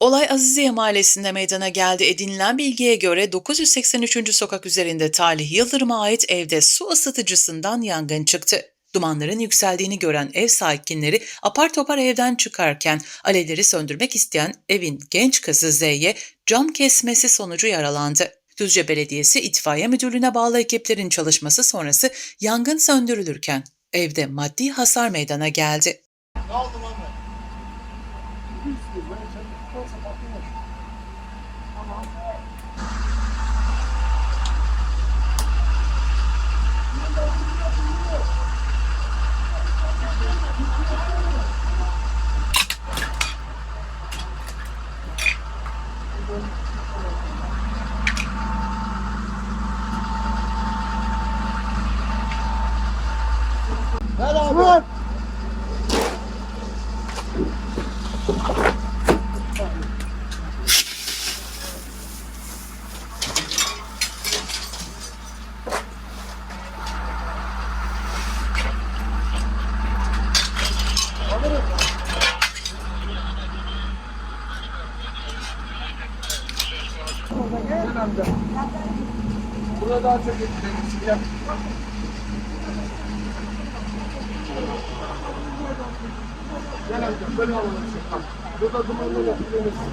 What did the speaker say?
Olay Aziziye Mahallesi'nde meydana geldi. Edinilen bilgiye göre 983. sokak üzerinde Talih Yıldırım'a ait evde su ısıtıcısından yangın çıktı. Dumanların yükseldiğini gören ev sakinleri apar topar evden çıkarken alevleri söndürmek isteyen evin genç kızı Z'ye cam kesmesi sonucu yaralandı. Düzce Belediyesi itfaiye müdürlüğüne bağlı ekiplerin çalışması sonrası yangın söndürülürken evde maddi hasar meydana geldi. Ne oldu kez böyle. Burada daha çok etkilenirsin. Gel. Gel amca. Böyle alalım. Bak, Burada dumanla etkilenirsin.